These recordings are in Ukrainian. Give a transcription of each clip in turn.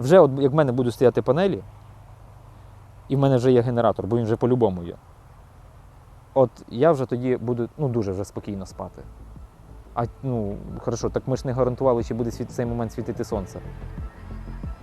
Вже от як в мене будуть стояти панелі, і в мене вже є генератор, бо він вже по-любому є. От я вже тоді буду ну, дуже вже спокійно спати. А ну, хорошо, так ми ж не гарантували, чи буде в цей момент світити сонце.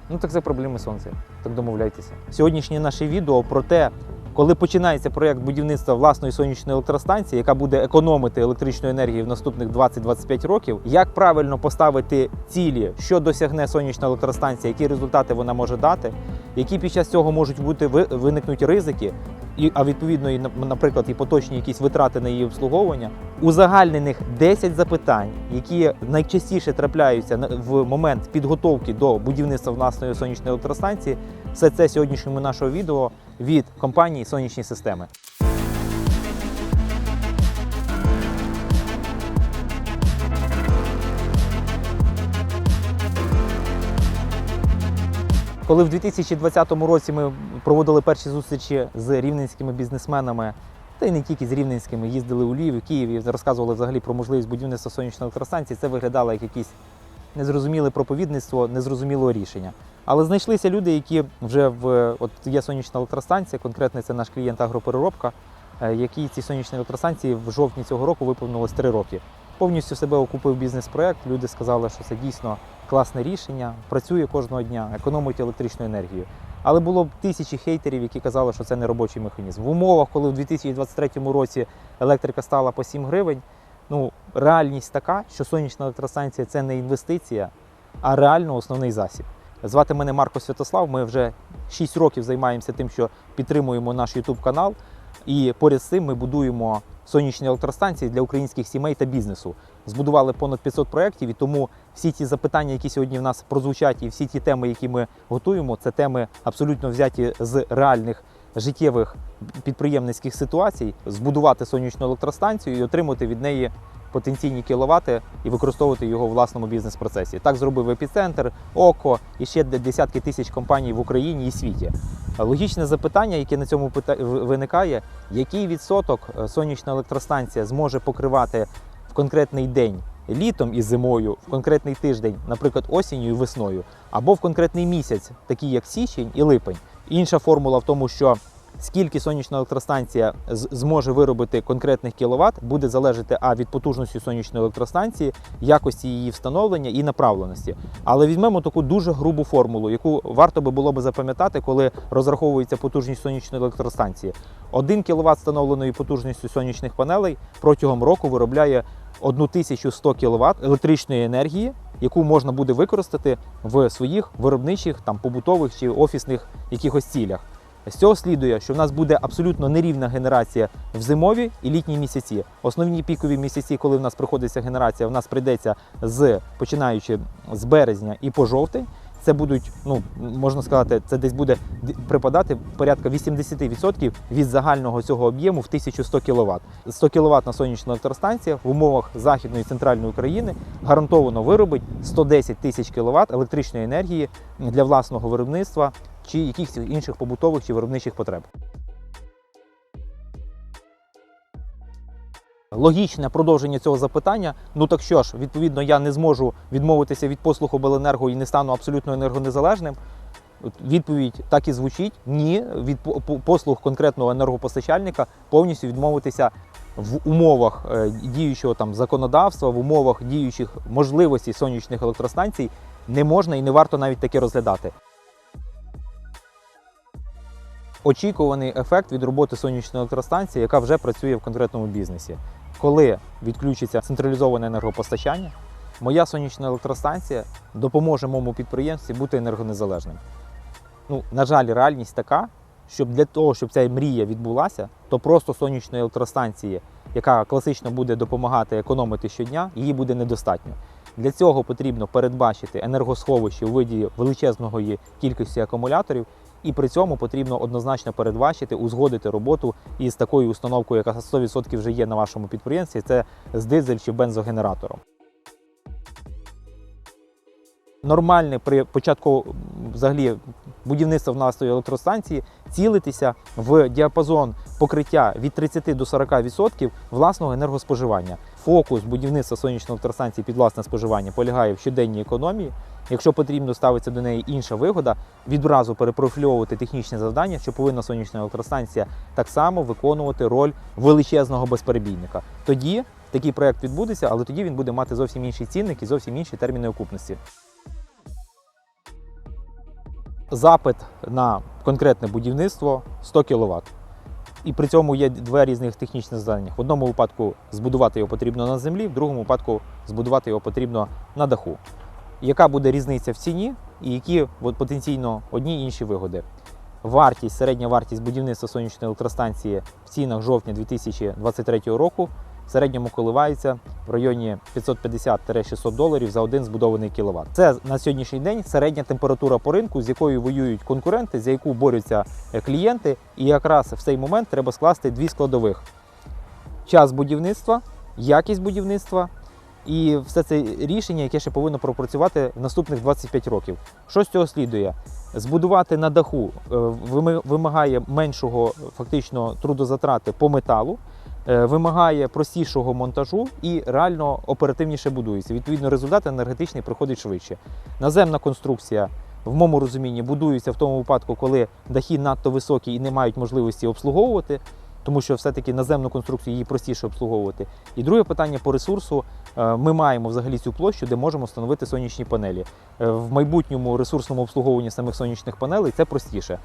Ну так це проблеми сонця. Так домовляйтеся. Сьогоднішнє наше відео про те, коли починається проєкт будівництва власної сонячної електростанції, яка буде економити електричну енергію в наступних 20-25 років, як правильно поставити цілі, що досягне сонячна електростанція, які результати вона може дати, які під час цього можуть бути ви- виникнуть ризики, і, а відповідно, і, на- наприклад, і поточні якісь витрати на її обслуговування. Узагальнених 10 запитань, які найчастіше трапляються в момент підготовки до будівництва власної сонячної електростанції. Все це сьогоднішньому нашого відео від компанії Сонячні системи. Коли в 2020 році ми проводили перші зустрічі з рівненськими бізнесменами, та й не тільки з рівненськими, їздили у Львів, у Київ і розказували взагалі про можливість будівництва сонячної електростанції, це виглядало як якісь незрозуміле проповідництво, незрозумілого рішення. Але знайшлися люди, які вже в от є сонячна електростанція, конкретно це наш клієнт агропереробка, е, який цій сонячній електростанції в жовтні цього року виповнилось 3 роки. Повністю себе окупив бізнес-проект. Люди сказали, що це дійсно класне рішення, працює кожного дня, економить електричну енергію. Але було б тисячі хейтерів, які казали, що це не робочий механізм. В умовах, коли в 2023 році електрика стала по 7 гривень, ну реальність така, що сонячна електростанція це не інвестиція, а реально основний засіб. Звати мене Марко Святослав. Ми вже 6 років займаємося тим, що підтримуємо наш YouTube канал. І поряд з цим ми будуємо сонячні електростанції для українських сімей та бізнесу. Збудували понад 500 проєктів, і тому всі ті запитання, які сьогодні в нас прозвучать, і всі ті теми, які ми готуємо, це теми абсолютно взяті з реальних життєвих підприємницьких ситуацій. Збудувати сонячну електростанцію і отримати від неї потенційні кіловати і використовувати його в власному бізнес-процесі. Так зробив епіцентр, ОКО і ще де- десятки тисяч компаній в Україні і світі. Логічне запитання, яке на цьому виникає, який відсоток е, сонячна електростанція зможе покривати в конкретний день літом і зимою, в конкретний тиждень, наприклад, осінню і весною, або в конкретний місяць, такий як січень і липень. Інша формула в тому, що скільки сонячна електростанція зможе виробити конкретних кіловат, буде залежати а від потужності сонячної електростанції, якості її встановлення і направленості. Але візьмемо таку дуже грубу формулу, яку варто би було би запам'ятати, коли розраховується потужність сонячної електростанції. 1 кВт встановленої потужністю сонячних панелей протягом року виробляє 1100 кВт електричної енергії, яку можна буде використати в своїх виробничих, там побутових чи офісних якихось цілях. З цього слідує, що в нас буде абсолютно нерівна генерація в зимові і літні місяці. Основні пікові місяці, коли в нас приходиться генерація, в нас прийдеться з починаючи з березня і по жовтень. Це будуть, ну можна сказати, це десь буде припадати порядка 80% від загального цього об'єму в 1100 кВт. 100 кВт на сонячна електростанція в умовах західної і центральної України гарантовано виробить 110 тисяч кВт електричної енергії для власного виробництва чи якихось інших побутових чи виробничих потреб. Логічне продовження цього запитання. Ну так що ж, відповідно, я не зможу відмовитися від послуг обленерго і не стану абсолютно енергонезалежним. Відповідь так і звучить: ні, від по- по- послуг конкретного енергопостачальника повністю відмовитися в умовах е, діючого там законодавства, в умовах діючих можливостей сонячних електростанцій не можна і не варто навіть таке розглядати. Очікуваний ефект від роботи сонячної електростанції, яка вже працює в конкретному бізнесі. Коли відключиться централізоване енергопостачання, моя сонячна електростанція допоможе моєму підприємстві бути енергонезалежним. Ну, на жаль, реальність така, щоб для того, щоб ця мрія відбулася, то просто сонячної електростанції, яка класично буде допомагати економити щодня, її буде недостатньо. Для цього потрібно передбачити енергосховище у виді величезної кількості акумуляторів, і при цьому потрібно однозначно передбачити, узгодити роботу із такою установкою, яка 100% вже є на вашому підприємстві, це з дизель чи бензогенератором. Нормальне при початку взагалі будівництва власної електростанції цілитися в діапазон покриття від 30 до 40% власного енергоспоживання. Фокус будівництва сонячної електростанції під власне споживання полягає в щоденній економії Якщо потрібно ставиться до неї інша вигода, відразу перепрофільовувати технічне завдання, що повинна сонячна електростанція так само виконувати роль величезного безперебійника. Тоді такий проект відбудеться, але тоді він буде мати зовсім інший цінник і зовсім інші терміни окупності. Запит на конкретне будівництво 100 кВт. І при цьому є два різних технічних завдання. В одному випадку збудувати його потрібно на землі, в другому випадку збудувати його потрібно на даху. Яка буде різниця в ціні і які от, потенційно одні і інші вигоди? Вартість, середня вартість будівництва сонячної електростанції в цінах жовтня 2023 року в середньому коливається в районі 550-600 доларів за один збудований кіловат. Це на сьогоднішній день середня температура по ринку, з якою воюють конкуренти, за яку борються е, клієнти. І якраз в цей момент треба скласти дві складових: час будівництва, якість будівництва. І все це рішення, яке ще повинно пропрацювати в наступних 25 років. Що з цього слідує? Збудувати на даху е, вимагає меншого фактично трудозатрати по металу, е, вимагає простішого монтажу і реально оперативніше будується. Відповідно, результат енергетичний приходить швидше. Наземна конструкція. В моєму розумінні будується в тому випадку, коли дахи надто високі і не мають можливості обслуговувати, тому що все-таки наземну конструкцію її простіше обслуговувати. І друге питання по ресурсу. Е, Ми маємо взагалі цю площу, де можемо встановити сонячні панелі. Е, В майбутньому ресурсному обслуговуванні самих сонячних панелей це простіше.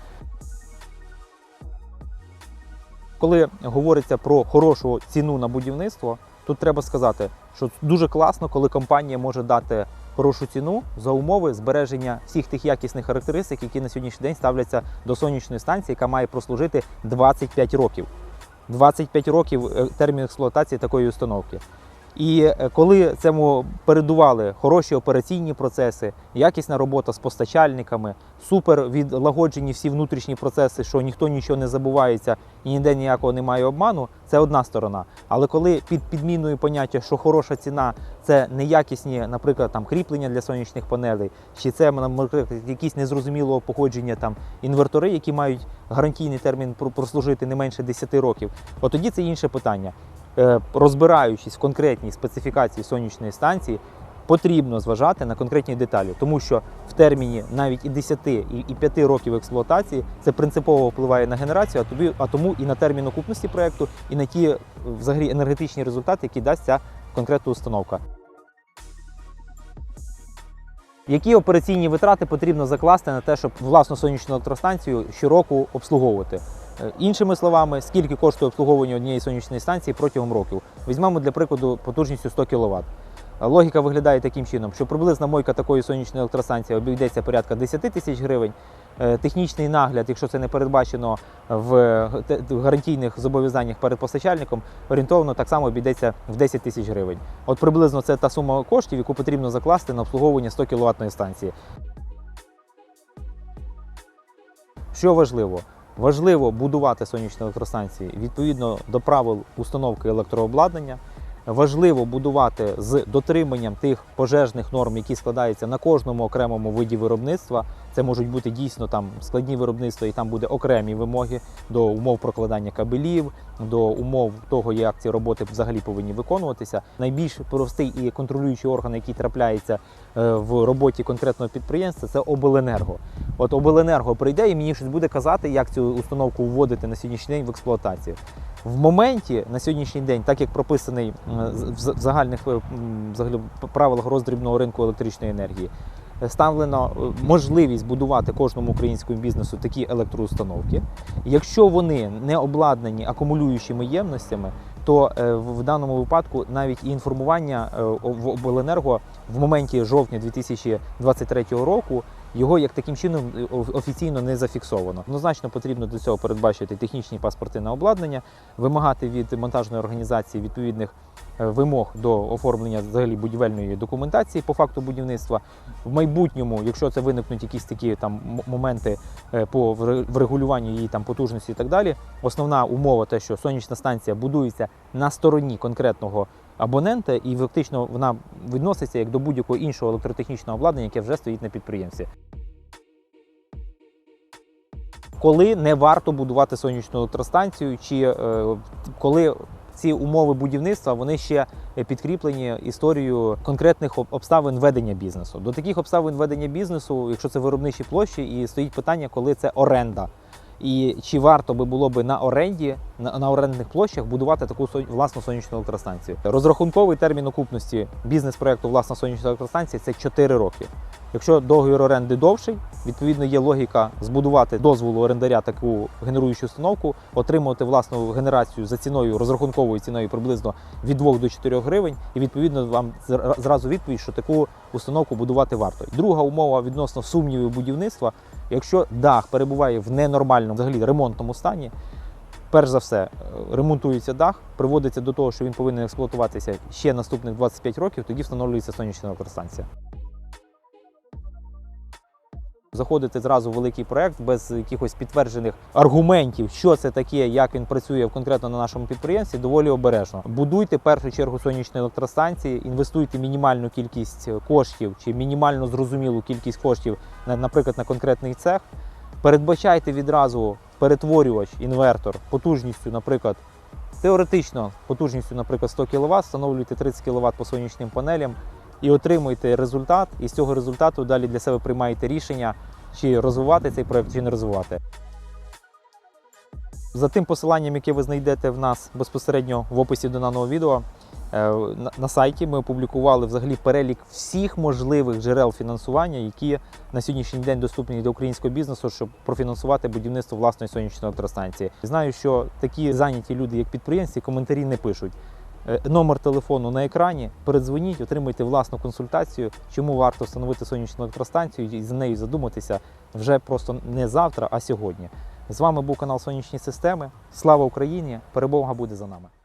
Коли говориться про хорошу ціну на будівництво, тут треба сказати, що дуже класно, коли компанія може дати хорошу ціну за умови збереження всіх тих якісних характеристик, які на сьогоднішній день ставляться до сонячної станції, яка має прослужити 25 років. 25 років е, термін експлуатації такої установки. І е, коли цьому передували хороші операційні процеси, якісна робота з постачальниками, супер відлагоджені всі внутрішні процеси, що ніхто нічого не забувається і ніде ніякого немає обману, це одна сторона. Але коли під підміною поняття, що хороша ціна це неякісні, наприклад, там кріплення для сонячних панелей, чи це наприклад, якісь незрозумілого походження там інвертори, які мають гарантійний термін про- прослужити не менше 10 років, от тоді це інше питання. Е, розбираючись в конкретній специфікації сонячної станції, потрібно зважати на конкретні деталі, тому що в терміні навіть і 10, і і 5 років експлуатації це принципово впливає на генерацію, а тобі, а тому і на термін окупності проекту, і на ті е, взагалі енергетичні результати, які дасть ця конкретна установка. Які операційні витрати потрібно закласти на те, щоб власну сонячну електростанцію щороку обслуговувати? Е, Іншими словами, скільки коштує обслуговування однієї сонячної станції протягом років? Візьмемо для прикладу потужністю 100 кВт. Логіка виглядає таким чином, що приблизна мойка такої сонячної електростанції обійдеться порядка 10 тисяч гривень. Е, Технічний нагляд, якщо це не передбачено е, в гарантійних зобов'язаннях перед постачальником, орієнтовно так само обійдеться в 10 тисяч гривень. От приблизно це та сума коштів, яку потрібно закласти на обслуговування 100 кВт станції. Що важливо? Важливо будувати сонячні електростанції відповідно до правил установки електрообладнання. Важливо будувати з дотриманням тих пожежних норм, які складаються на кожному окремому виді виробництва. Це можуть бути дійсно там складні виробництва, і там буде окремі вимоги до умов прокладання кабелів, до умов того, як ці роботи взагалі повинні виконуватися. Найбільш простий і контролюючий орган, який трапляється е, в роботі конкретного підприємства, це обленерго. От обленерго прийде і мені щось буде казати, як цю установку вводити на сьогоднішній день в експлуатацію. В моменті на сьогоднішній день, так як прописаний в загальних е, правилах роздрібного ринку електричної енергії, ставлено е, можливість будувати кожному українському бізнесу такі електроустановки. Якщо вони не обладнані акумулюючими ємностями, то е, в даному випадку навіть і інформування е, в обленерго в моменті жовтня 2023 року його як таким чином офіційно не зафіксовано. Однозначно потрібно до цього передбачити технічні паспорти на обладнання, вимагати від монтажної організації відповідних вимог до оформлення взагалі будівельної документації по факту будівництва. В майбутньому, якщо це виникнуть якісь такі там моменти е, по врегулюванню її там потужності і так далі, основна умова те, що сонячна станція будується на стороні конкретного абонента, і фактично вона відноситься як до будь-якого іншого електротехнічного обладнання, яке вже стоїть на підприємстві. Коли не варто будувати сонячну електростанцію, чи е, коли ці умови будівництва вони ще підкріплені історією конкретних обставин ведення бізнесу. До таких обставин ведення бізнесу, якщо це виробничі площі, і стоїть питання, коли це оренда. І чи варто би було би на оренді на, орендних площах будувати таку власну сонячну електростанцію? Розрахунковий термін окупності бізнес-проекту власна сонячна електростанція це 4 роки. Якщо договір оренди довший, відповідно є логіка збудувати дозволу орендаря таку генеруючу установку, отримувати власну генерацію за ціною розрахунковою ціною приблизно від 2 до 4 гривень, і відповідно вам зразу відповідь, що таку установку будувати варто. Друга умова відносно сумнівів будівництва. Якщо дах перебуває в ненормальному взагалі ремонтному стані, перш за все е, ремонтується дах, приводиться до того, що він повинен експлуатуватися ще наступних 25 років, тоді встановлюється сонячна електростанція. Заходити зразу в великий проект без якихось підтверджених аргументів, що це таке, як він працює конкретно на нашому підприємстві, доволі обережно. Будуйте в першу чергу сонячні електростанції, інвестуйте мінімальну кількість коштів чи мінімально зрозумілу кількість коштів, на- наприклад, на конкретний цех. Передбачайте відразу перетворювач, інвертор потужністю, наприклад, теоретично потужністю, наприклад, 100 кВт, встановлюйте 30 кВт по сонячним панелям і отримуєте результат. І з цього результату далі для себе приймаєте рішення, чи розвивати цей проект, чи не розвивати. За тим посиланням, яке ви знайдете в нас безпосередньо в описі до даного відео, е, на- сайті ми опублікували взагалі перелік всіх можливих джерел фінансування, які на сьогоднішній день доступні для українського бізнесу, щоб профінансувати будівництво власної сонячної електростанції. Знаю, що такі зайняті люди, як підприємці, коментарі не пишуть. Е, Номер телефону на екрані. Передзвоніть, отримайте власну консультацію, чому варто встановити сонячну електростанцію і за нею задуматися вже просто не завтра, а сьогодні. З вами був канал Сонячні Системи. Слава Україні! Перемога буде за нами!